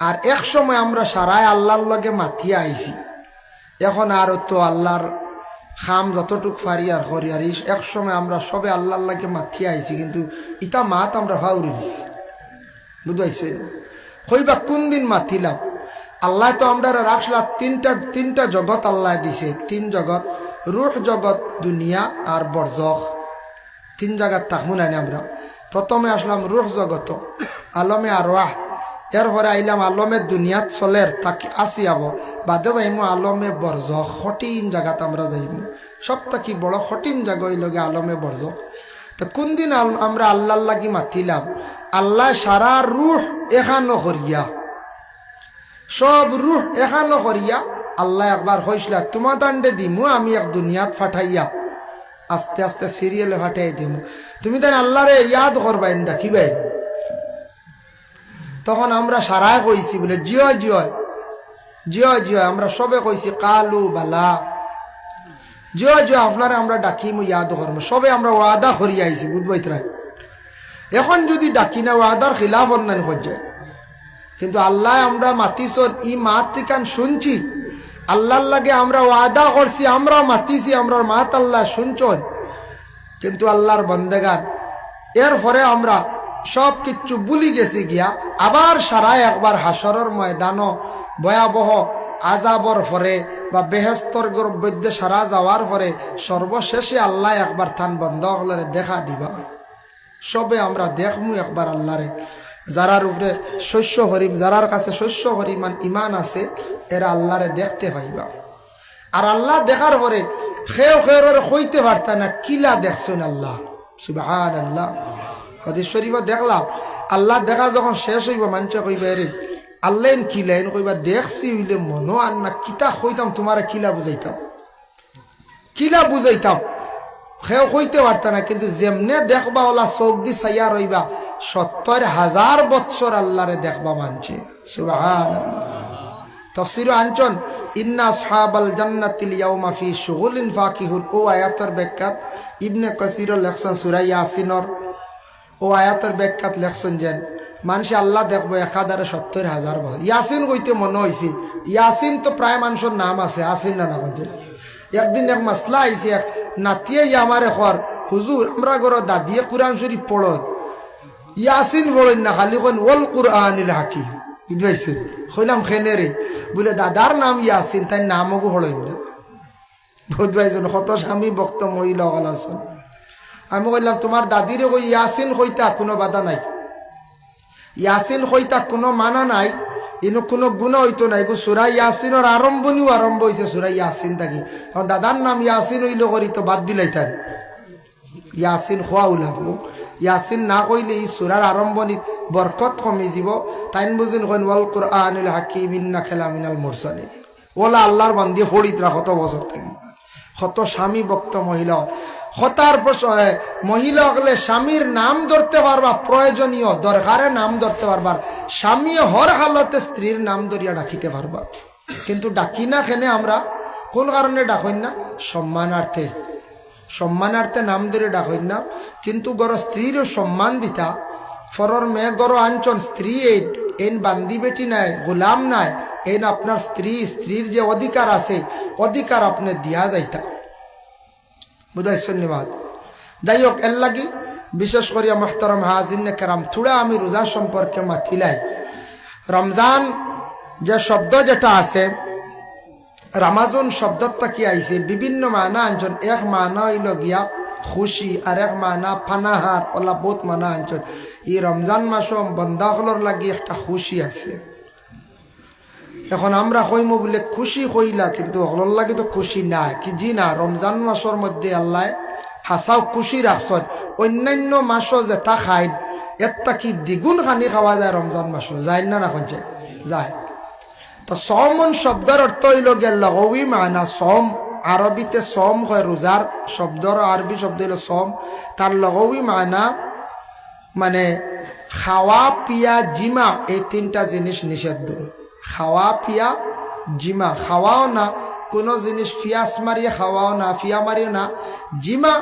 আর এক সময় আমরা সারাই আল্লাহর লগে মাতিয়া আইছি। এখন আর তো আল্লাহর খাম যতটুক ফারি আর করি আর এক সময় আমরা সবে আল্লাহর লাগে মাতিয়া আইছি, কিন্তু ইটা মাত আমরা হাউরি দিছি। বুঝবাইছে হইবা কোন দিন মাতিলাম? আল্লাহ তো আমরা রাখলা তিনটা তিনটা জগৎ আল্লাহ দিছে। তিন জগৎ, রুহ জগৎ, দুনিয়া আর বরজখ। তিন জায়গার থাকব না আমরা। প্রথমে আসলাম রুহ জগত আলমে আরওয়াহ এরপরে আইলাম আলমে দুনিয়াত চলের, তাকে আসি আব। বাদে যাইমু আলমে বর্জ কঠিন জায়গাত আমরা যাইমু। সব থাকি বড় কঠিন জায়গা লগে আলমে বর্জ তো কোন দিন আমরা আল্লাহ লাগি মাতিলাম? আল্লাহ সারা রুহ এখানো করিয়া। সব রুহ এখানো করিয়া আল্লাহ একবার হইসলা তোমার দাণ্ডে দিমু, আমি এক দুনিয়াত ফাটাইয়া আস্তে আস্তে সিরিয়ালে ফাটাই দিমু। তুমি তাই আল্লাহরে ইয়াদ করবাই ডাকিবাই তখন আমরা সারায় কইছি বলে, জিয় জিয় জিয় জিয়, আমরা সবে কইছি, কালু বালা। জিয় জিয়, আপনারা আমরা ডাকিমু ইয়াদ করব সবে আমরা ওয়াদা করি আইছি, বুধবাই তাই এখন যদি ডাকি না, ওয়াদার খিলাফ অন্যান্য হচ্ছে কিন্তু আল্লাহ আমরা মাতিছর ই মাত কান শুনছি। আল্লাহর লাগে আমরা ওয়াদা করছি, আমরা মাতিছি আমরা মাত আল্লাহ শুনছন কিন্তু আল্লাহর বন্দেগান এর পরে আমরা সব কিচ্ছু ভুলি গেছি গিয়া আবার সারাই একবার হাসরের ময়দানও ভয়াবহ আজাবর পরে বা বেহেস্তর বৈদ্য সারা যাওয়ার পরে সর্বশেষে আল্লাহ একবার থান বন্ধ হলে দেখা দিবা। সবে আমরা দেখমু একবার আল্লাহরে। যারার উপরে শস্য হরিম, যারার কাছে শস্য হরিমান ইমান আছে, এরা আল্লাহরে দেখতে পাইবা আর আল্লাহ দেখার পরে খেয়ে খেয়ে হইতে পারতা না, কিলা দেখছেন আল্লাহ? সুবাহান আল্লাহ হদিস শরীফ দেখলাম, আল্লাহ দেখা যখন শেষ হইব, মানুষে কইবা রে আল্লাহ কিলা এন কইবা, দেখছি হইলে মনো আর না কিতা হইতাম তোমার কিলা বুঝাইতাম। কিলা বুঝাইতাম। সেও কইতে পারতা না, কিন্তু যেমনে দেখবা, ওলা চোখ দি চাইয়া রইবা, সত্তর হাজার বৎসর আল্লাহরে দেখবা মানছে তফসির আঞ্চন ইন্না সাহাবাল জান্নাতিল ইয়াউমা ফি শুগুলিন ফাকিহুন। ও আয়াতের ব্যাখ্যাত ইবনে কাসির লেখছেন সূরা ইয়াসিনর। ও আয়াতের ব্যাখ্যাত লেখছেন যেন, মানুষে আল্লাহ দেখব এক হাজারে সত্তর হাজার বছর। ইয়াসিন কইতে মনে হয়েছে ইয়াসিন তো প্রায় মানুষের নাম আছে আসিন না না কইতে। একদিন এক মাসলা আইছে, এক নাতিয়ে আমার এখর হুজুর, আমরা ঘর দাদিয়ে কোরআন শরীফ পড়। ইয়াসিন পড়েন না, খালি কোন ওল কুরআনিল হাকিম। বুঝাইছে কইলাম, খেনে বলে, দাদার নাম ইয়াসিন, তাই নামও হলেন না। বুঝবাইছেন কত স্বামী ভক্ত মহিলা আমি কইলাম, তোমার দাদিরে কই ইয়াসিন কইতা কোনো বাধা নাই। ইয়াসিন কইতা কোনো মানা নাই, ইনো কোনো গুণ হইতো নাই। গো সুরা ইয়াসিনের আরম্ভনিও আরম্ভ হয়েছে সুরা ইয়াসিন থাকি। এখন দাদার নাম ইয়াসিন হইল করি তো বাদ দিলাই তাই ইয়াসিন খোয়াও লাগবো ইয়াসিন না কইলে এই সুরার আরম্ভণিত বরকত কমি যাব তাইন বুঝিন কইন, ওয়াল কুরআনুল হাকিম, ইন্না খেলা মিনাল মুরসালি ওলা আল্লাহর বান্দি হরিত কত বছর থাকি। কত স্বামী ভক্ত মহিলা। হতার মহিলা হলে স্বামীর নাম ধরতে পারবা, প্রয়োজনীয় দরকারে নাম ধরতে পারবার স্বামী হর হালতে স্ত্রীর নাম ধরিয়া ডাকিতে পারবা। কিন্তু ডাকি না খেনে আমরা? কোন কারণে ডাকইন না? সম্মানার্থে। সম্মানার্থে নাম ধরে ডাকইন না। কিন্তু গর স্ত্রীরও সম্মান দিতা। ফরর মেয়ে গর আঞ্চন স্ত্রী এই এন বান্দি বেটি নাই, গোলাম নাই। এন আপনার স্ত্রী, স্ত্রীর যে অধিকার আছে, অধিকার আপনি দিয়া যাইতা। বুধাই ধন্যবাদ যাই হোক এর লাগি বিশেষ করিয়া মোহতারম হাজিনে কেরাম থুড়া আমি রোজা সম্পর্কে মাথিলাই রমজান যে শব্দ যেটা আছে, রামাজন শব্দটা কি আইছে? বিভিন্ন মানা আনছন এক মানা হইল গিয়া খুশি, আর এক মানা ফানাহার। ওলা বহুত মানা আনছন এই রমজান মাস বন্দাসকলের লাগি একটা খুশি আছে। এখন আমরা কইম বলে খুশি কইলা, কিন্তু হলর লাগে তো খুশি নাই। কি জি না, রমজান মাসের মধ্যে আল্লাহ হাসাও খুশি রাখছেন অন্যান্য মাসও যেটা খাই একটা কি দ্বিগুণ খানি খাওয়া যায় রমজান মাসও? যায় না না যায় যায়। তো সমন শব্দের অর্থ হইল গিয়া লগবি মানা সম। আরবিতে সম হয় রোজার শব্দর আরবি শব্দ হইল সম। তার লগবি মানা মানে খাওয়া পিয়া, জিমা, এই তিনটা জিনিস নিষিদ্ধ খাওয়া পিয়া জিমা খাওয়াও না, কোনো জিনিস ফিয়াস মারিয়ে খাওয়াও না, ফিয়া মারিও না। জিমা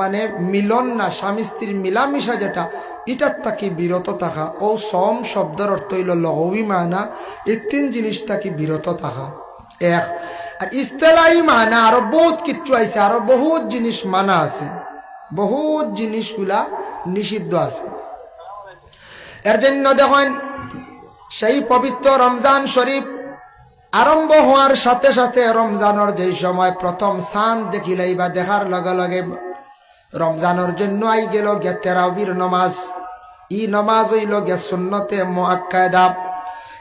মানে মিলন না, স্বামী স্ত্রীর মিলামিশা যেটা, এটার তাকে বিরত থাকা। ও সম শব্দের অর্থ হইল লহবি মানা, এই তিন জিনিস তাকে বিরত থাকা। এক, আর ইস্তেলাই মানা, আরও বহুত কিচ্ছু আছে আরও বহুত জিনিস মানা আছে। বহুত জিনিসগুলা নিষিদ্ধ আছে। এর জন্য দেখেন সেই পবিত্র রমজান শরীফ আরম্ভ হওয়ার সাথে সাথে রমজানের যেই সময় প্রথম সান দেখিলাই বা দেখার লগে লগে রমজানের জন্য আই গেল গে তেরাবির নমাজ। ই নমাজ হইল গে সুন্নতে মোয়াক্কায়দা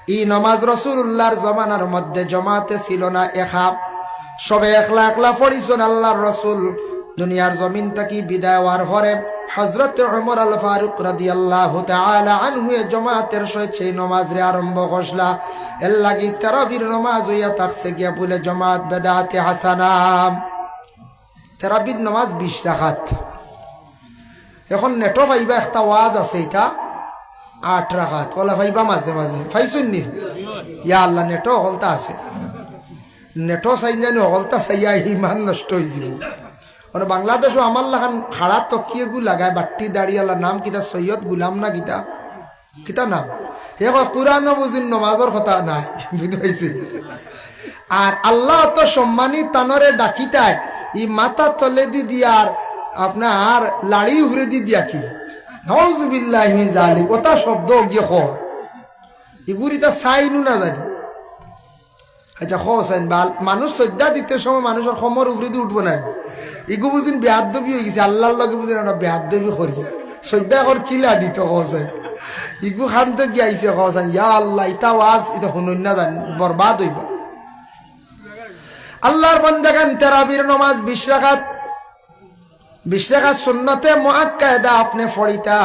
ই নমাজ রসুল্লাহর জমানার মধ্যে জমাতে ছিল না একা সবে একলা একলা পড়িছেন আল্লাহর রসুল। দুনিয়ার জমিন থাকি বিদায় হওয়ার পরে হজরত উমর আল ফারুক রাদি আল্লাহ আনহুয়ে জমাতের সেই নমাজ রে আরম্ভ করসলা এর লাগি তেরবির নমাজ হইয়া থাকছে গিয়া বলে, জমাত বেদাতে হাসানাম তেরবির নমাজ বিশ রাখাত এখন নেটো ভাইবা একটা ওয়াজ আছে এটা, আট রাখাত ওলা ভাইবা মাঝে মাঝে। ফাইছুন নি ইয়া আল্লাহ, নেটো হলতা আছে। নেটো চাই জানি হলতা চাইয়া ইমান নষ্ট হয়ে যাব। মানে বাংলাদেশও আমার লাগান খাড়া তকিয়ে গু লাগায়, বাট্টি দাঁড়িয়ালা নাম কিতা, সৈয়দ গুলাম না কিতা? কিতা নাম? হে কোরআন বুঝিন, নমাজর কথা নাই। বুঝতে পাইছি। আর আল্লাহ তো সম্মানী তানরে ডাকিতায় ই মাথা তলে দি দিয়ার আপনার লাড়ি উগরে দি দিয়া কি? নজুবিল্লাহ জালি ওটা শব্দ গিয়ে খ ইগুরিটা চাইনু না জানি। আচ্ছা খ চাইন বাল মানুষ শ্রদ্ধা দিতে সময় মানুষের সমর উগরে দিয়ে উঠবো না। ইগু বুঝিন বেহাদ্দবি হয়ে গেছে, আল্লাহর লগে বুঝিন একটা বেহাদ্দবি করি। শ্রদ্ধা কর কিলা দিত চাই ইগু খান্ত কি আইছে চাই ইয়া আল্লাহ, ইতা ওয়াজ, ইতা শুনুন না জানি, বরবাদ হইব। আল্লাহর বন্দেগান তেরাবির নমাজ বিশ রাখাত বিশ রাখাত সুন্নতে মোয়াক্কায়দা আপনি ফড়িতা।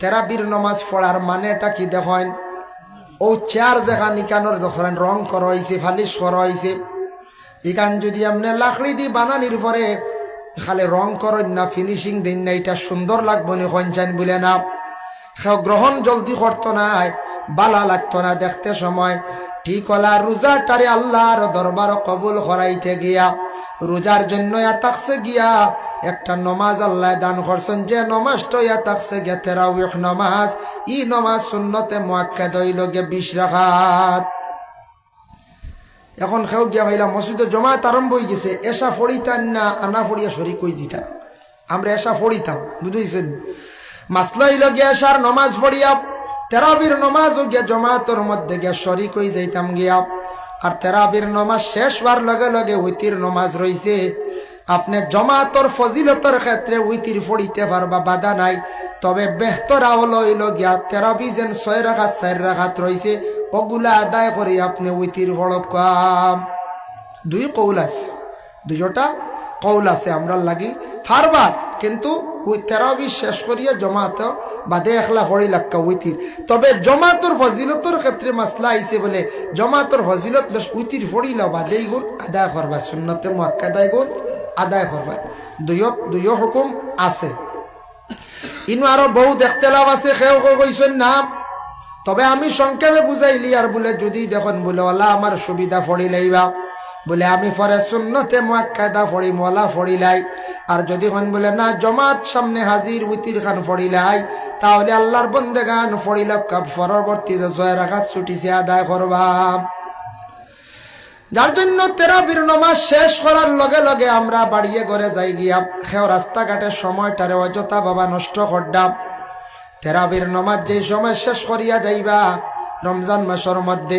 তেরাবির নমাজ পড়ার মানেটা কি দেখেন? ও চেয়ার জায়গা নিকানোর দেখেন, রং করা হয়েছে ফালিশ করা হয়েছে ইকান যদি আপনি লাকড়ি দি বানানির পরে, খালি রং করেন না ফিনিশিং দিন না, এটা সুন্দর লাগবো নি, কঞ্চান বলে না। গ্রহণ জলদি করতো না, বালা লাগতো না দেখতে সময়। ঠিক হলা রোজাটারে আল্লাহর দরবার কবুল করাইতে গিয়া, রোজার জন্য তাকছে গিয়া, একটা নমাজ আল্লাহ দান করছেন, যে নমাজটা ইয়া তাকছে গিয়া তেরাউহ নমাজ, ই নমাজ শূন্যতে মোয়াক্কা দইল গে বিশ রাখাত। এখন খেউ গিয়া ভাইলা, মসজিদে জমায়েত আরম্ভ হয়ে গেছে, এসা ফড়িতান না, আনা ফড়িয়া শরিক কই দিতা আমরা এসা ফড়িতাম বুঝেছেন মাসলা হইল গিয়া এসার নমাজ ফড়িয়া তেরাবির নমাজ গিয়া জমাতর মধ্যে গিয়া শরিক হয়ে যাইতাম গিয়া। আর তেরাবির নমাজ শেষ হওয়ার লগে লগে উইতির নমাজ রইছে। আপনি জমাতর ফজিলতর ক্ষেত্রে উইতির ফড়িতে পারবা, বাধা নাই। তবে বেহতর হলো হইল গিয়া তেরাবি যেন ছয় রাখাত, চার রাখাত রইছে ওগুলা আদায় করে, আপনি উইতির কাম। দুই কৌল আছে দুজোটা কৌল আছে, আমরা লাগি ফারবার কিন্তু ওই তেরাবি শেষ করিয়া জমাত বাদে একলা হরি লাক্কা উইতির তবে জমাতর ফজিলতর ক্ষেত্রে মাসলা আইছে বলে, জমাতর ফজিলত বেশ উইতির ফড়িল বাদেই গুণ আদায় করবা শূন্যতে মক্কাদায় গুণ আদায় করবা দুইয় দুইয় হুকুম আছে। ইনু আরও বহু দেখতে লাভ আছে, সেও কইছেন না তবে আমি সংক্ষেপে বুঝাইলি আর বলে যদি দেখুন বলে ওলা আমার সুবিধা ফড়িলাইবা বলে, আমি ফরে শূন্যতে মোয়াক্কায়দা ফড়ি মলা ফড়িলাই আর যদি হন বলে, না, জমাত সামনে হাজির উতির খান ফড়িলাই তাহলে আল্লাহর বন্দে গান ফড়িল পরবর্তীতে জয় রাখা ছুটিছে আদায় করবা। যার জন্য তেরাবির নমাজ শেষ করার লগে লগে আমরা বাড়িয়ে ঘরে যাই গিয়া খেও রাস্তাঘাটের সময়টারে অযথা বাবা নষ্ট করডাম তেরাবির নমাজ যেই সময় শেষ করিয়া যাইবা, রমজান মাসের মধ্যে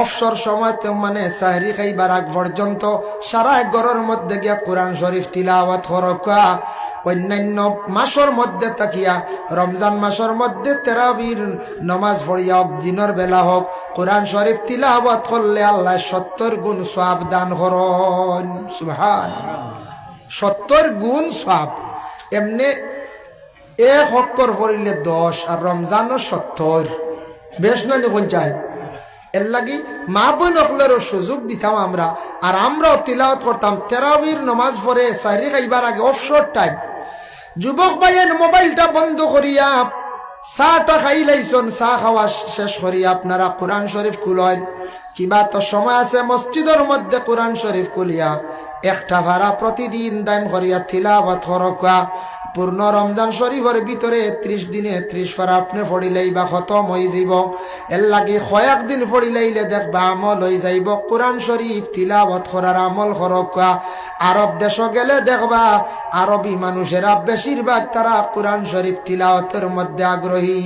অবসর সময়তে মানে সাহরি খাইবার আগ পর্যন্ত সারা ঘরের মধ্যে গিয়া কোরআন শরীফ তিলাওয়াত হরকা। অন্যান্য মাসের মধ্যে তাকিয়া, রমজান মাসের মধ্যে তেরাবির নমাজ পড়িয়া দিনের বেলা হোক, কোরআন শরীফ তিলাওয়াত করলে আল্লাহ সত্তর গুণ সব দান সুহান সত্তর গুণ সব এমনি এক হক্কর করিলে দশ আর রমজানও সত্তর। বেশ নয় চাই এর লাগি মা বোন অকলেরও সুযোগ দিতাম আমরা। আর আমরাও তিলাওয়াত করতাম, তেরাবির নমাজ পড়ে সারি খাইবার আগে অফশোর টাইম যুবক ভাইয়ের মোবাইলটা বন্ধ করিয়া চাহটা খাই লাইছন চাহ খাওয়া শেষ করিয়া আপনারা কোরআন শরীফ খুলেন কিবা তো সময় আছে মসজিদের মধ্যে কোরআন শরীফ খুলিয়া, একটা ভাড়া প্রতিদিন দাম করিয়া তিলাওয়াত হরকা। পূর্ণ রমজান শরীফের ভিতরে ত্রিশ দিনে ত্রিশ ফারা আপনি ফড়িলেই বা খতম হয়ে যাইব। এর লাগে কয়েক দিন ফড়িলাইলে দেখবা আমল হয়ে যাইব। কোরআন শরীফ তিলাওয়াত করার আমল হরকা আরব দেশ গেলে দেখবা আরবি মানুষেরা বেশিরভাগ তারা কোরআন শরীফ তিলাওয়াতের মধ্যে আগ্রহী।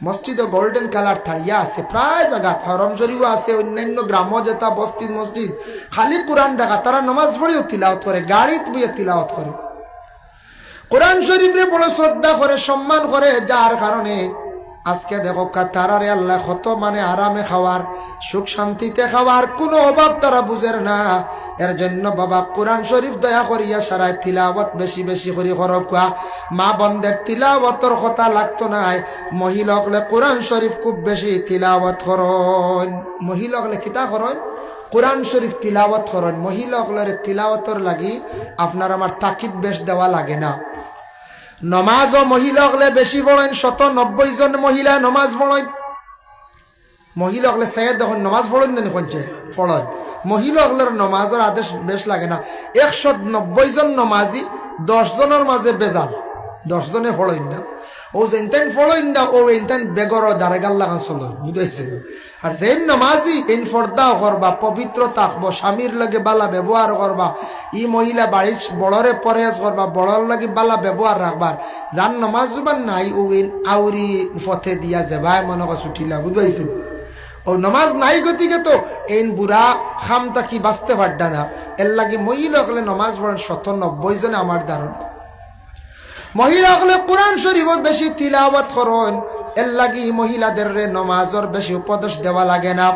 মসজিদে গোল্ডেন কালার থাড়িয়া আছে, প্রায় জায়গা হরম শরীফ আছে, অন্যান্য গ্রাম যেটা বস্তির মসজিদ। খালি কোরআন দেখা, তারা নমাজ পড়েও তিলাওত করে, গাড়িত বইয়ে তিলাওত করে। কোরআন শরীফে বড় শ্রদ্ধা করে, সম্মান করে, যার কারণে আজকে দেখো তারারে আল্লাহ কত মানে আরামে খাওয়ার, সুখ শান্তিতে খাওয়ার, কোনো অভাব তারা বুঝের না। এর জন্য বাবা কোরআন শরীফ দয়া করিয়া সারায় তিলাওয়াত বেশি বেশি করে করকা মা বন্ধের তিলাওয়াতর কথা লাগতো নাই। মহিলাকলে কোরআন শরীফ খুব বেশি তিলাওয়াত করন মহিলাকলে কিতা করন কোরআন শরীফ তিলাওয়াত করন মহিলাকলের তিলাওয়াতর লাগি আপনার আমার তাকিদ বেশ দেওয়া লাগে না। নমাজ ও মহিলা হলে বেশি পড়েন শত নব্বই জন মহিলা নমাজ পড়েন। মহিলা হলে সাইয়াদ দেখুন, নমাজ পড়েন না কোনছে পড়েন। মহিলা হলের নমাজের আদেশ বেশ লাগে না। একশো নব্বই জন নমাজি, দশ জনের মাঝে বেজাল, দশ জনে পড়েন না। ও যেনতেন পড়েন না ও এনতেন বেগর দারেগাল লাগান চলো বুঝাইছেন আর যেন নমাজি এন ফর্দাও করবা পবিত্র থাকব স্বামীর লগে বালা ব্যবহার করবা, ই মহিলা বাড়ির বড়রে পরেজ করবা, বড়র লাগে বালা ব্যবহার রাখবার। যার নমাজ জুবান নাই, ও এন আউরি ফতে দিয়া যাবাই মনে কর ছুটিলা বুঝাইছেন ও নমাজ নাই গতিকে তো এন বুড়া খামটা কি বাঁচতে পারডা না। এর লাগে মহিলা হলে নমাজ পড়েন শত নব্বই জনে আমার ধারণা। মহিলাগুলো কোরআন শরীফত বেশি তিলাওয়াত করেন। এর লাগি মহিলাদের রে নমাজর বেশি উপদেশ দেওয়া লাগে না।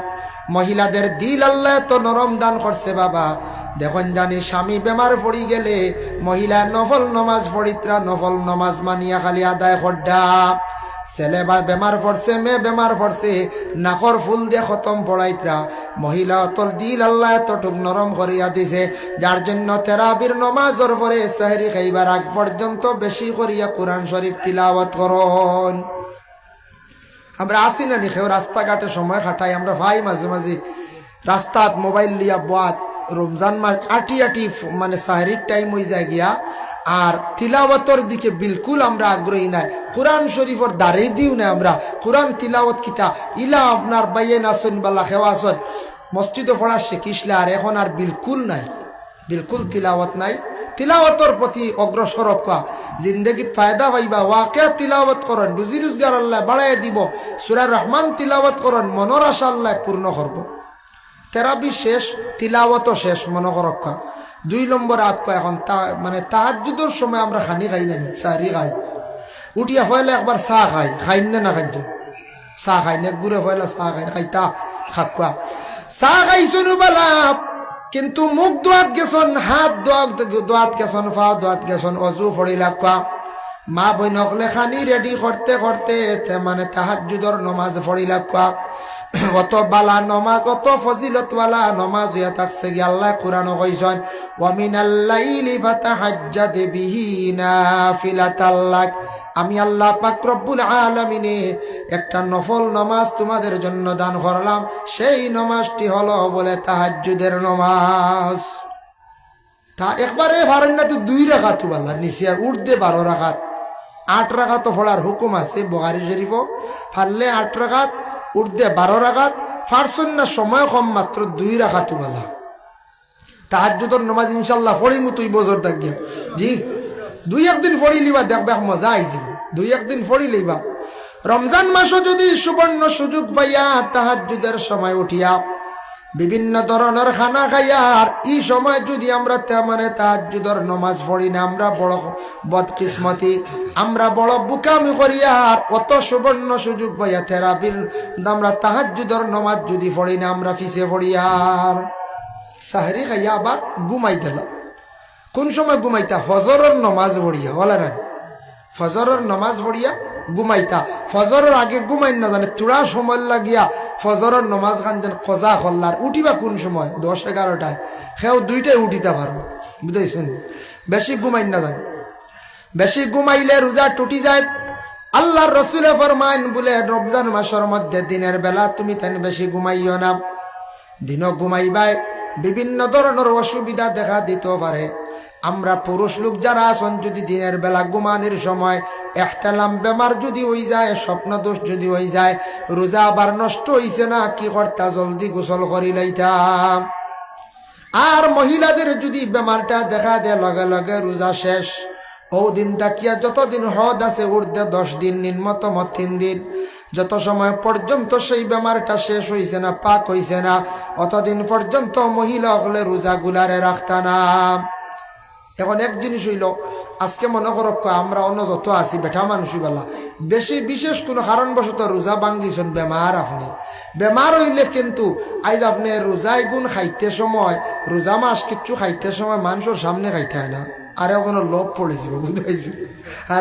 মহিলাদের দিল আল্লাহ তো নরম দান করছে বাবা। দেখুন জানি স্বামী বেমার পড়ি গেলে মহিলা নফল নমাজ পড়িত্রা নফল নমাজ মানিয়া খালি আদায় করডা। ছেলে বা বেমার পড়ছে মেয়ে বেমার পড়ছে নাকর ফুল দিয়ে খতম পড়াইত্রা মহিলা অতল দিল আল্লাহ এতটুক নরম করিয়া দিছে যার জন্য তেরাবির নমাজর পরে সাহেরি খাইবার আগ পর্যন্ত বেশি করিয়া কোরআন শরীফ তিলাওয়াত করন আমরা আসি না দেখেও রাস্তাঘাটে সময় খাটাই। আমরা ভাই মাঝে মাঝে রাস্তাত মোবাইল লিয়া বাত রমজান মাস আটি আটি মানে সাহরির টাইম হয়ে যায় গিয়া। আর তিলাওয়াতর দিকে বিলকুল আমরা আগ্রহী নাই। কোরআন শরীফর দাঁড়িয়ে দিও না আমরা। কোরআন তিলাওয়াত কিতা? ইলা আপনার বাইয়ে নাসন বালা খেওয়াসন মসজিদে পড়া শিখিসলে আর এখন আর বিলকুল নাই। বিলকুল তিলাওয়াত নাই। তিলাওয়াতর প্রতি অগ্রসর হওয়া। জিন্দগিত ফায়দা পাইবা। ওয়াকে তিলাওয়াত করেন রুজি রোজগার আল্লাহ বাড়াই দিব। সুরা রহমান তিলাওয়াত করেন মনের আশা আল্লাহ পূর্ণ করব। তেরাবি শেষ, তিলাওয়াতও শেষ। মনে রক্ষা। দুই নম্বর আক্কা এখন তা মানে তাহাজুদর সময় আমরা খানি খাই না সারি খাই। উঠিয়া হইলে একবার চাহ খাই। খাইন না না খাইতে চাহ খাই না ঘুরে হইলে চাহ খাই, খাইতা খাকুয়া চাহ খাইছো বেলা কিন্তু মুখ দোয়াত গেছন, হাত দোয়াত গেছন ফা দোয়াত গেছন, অজু ফড়ি লাগুয়া মা বইনকলে খানি রেডি করতে করতে মানে তাহাজুদর নমাজ ফড়ি লাগুয়া অত বালা নমাজ, অত ফজিলতওয়ালা নমাজ হইয়া থাকছে গিয়ে আল্লাহ কোরআন কইছেন ওয়ামিনাল লাইলি ফাতাহাজ্জাদ বিহি নাফিলাতাল্লাক আমি আল্লাহ পাক রব্বুল আলামিনে একটা নফল নমাজ তোমাদের জন্য দান করলাম। সেই নমাজটি হলো বলে তাহাজ্জুদের নমাজ। তা একবারে পারেন না তো দুই রাখাত বললা নিচে উর্দে বারো রাখাত আট রাখাত ফোড়ার হুকুম আছে বগারি শরীফ ফারলে আট রাখাত উর্দে বারো রাখাত ফারসন না সময় কম মাত্র দুই রাখাত বলা তাহাজ্জুদর নমাজ ইনশাল্লাহ পড়িমু তুই বজর থাকিয়া জি দুই একদিন পড়ি লিবা, দেখবে মজা আইজি দুই একদিন পড়ি লিবা। রমজান মাসও যদি সুবর্ণ সুযোগ পাইয়া তাহাজ্জুদের সময় উঠিয়া বিভিন্ন ধরনের খানা খাইয়ার এই সময় যদি আমরা মানে তাহাজ্জুদর নমাজ পড়ি না, আমরা বড় বদকিসমতি, আমরা বড় বুকামি করিয়ার অত সুবর্ণ সুযোগ পাইয়া থেরাপির আমরা তাহাজ্জুদর নমাজ যদি পড়ি না, আমরা ফিসে পড়িয়ার সাহারি খাইয়া আবার ঘুমাই গেলাম। কোন সময় ঘুমাইতা? ফজরের নমাজ পড়িয়া, বলে না। ফজরের নমাজ পড়িয়া ঘুমাইতা। ফজরের আগে ঘুমাই না জানে তুড়া সময় লাগিয়া ফজরের নমাজ খান যেন কজা করলার উঠিবা কোন সময়? দশ, এগারোটায়। সেও দুইটাই উঠিতে পারো। বুঝেছেন বেশি ঘুমাই না জানে। বেশি ঘুমাইলে রোজা টুটি যায়। আল্লাহর রসুলে ফরমাইন বলে, রমজান মাসের মধ্যে দিনের বেলা তুমি তেন বেশি ঘুমাইও না। দিনও ঘুমাইবাই বিভিন্ন ধরনের অসুবিধা দেখা দিতে পারে। আমরা পুরুষ লোক যারা আছেন, যদি দিনের বেলা ঘুমানির সময় একতালাম বেমার যদি হয়ে যায় স্বপ্ন দোষ যদি হয়ে যায়, রোজা আবার নষ্ট হইছে না, কি কর্তা? জলদি গোসল করি লাইতাম। আর মহিলাদের যদি বেমারটা দেখা দেয়, লগে লগে রোজা শেষ। ও দিন তাকিয়া যতদিন হদ আছে উর্ধে দশ দিন নিম্নতম তিন দিন। যত সময় পর্যন্ত সেই বেমারটা শেষ হইছে না, পাক হইছে না, অতদিন পর্যন্ত মহিলা হলে রোজা গুলারে রাখতা না। এখন এক জিনিস হইল, আজকে মনে করো আমরা অন্য যত আছি বেঠা মানুষই বলা বেশি বিশেষ কোনো কারণবশত রোজা ভাঙ্গিছেন বেমার আপনি। বেমার হইলে কিন্তু আইজ আপনি রোজায় গুণ খাইতে সময়, রোজা মাস কিচ্ছু খাইতে সময় মানুষের সামনে খাইতে হয় না। আর কোনো লোভ পড়েছিল বুঝতে আর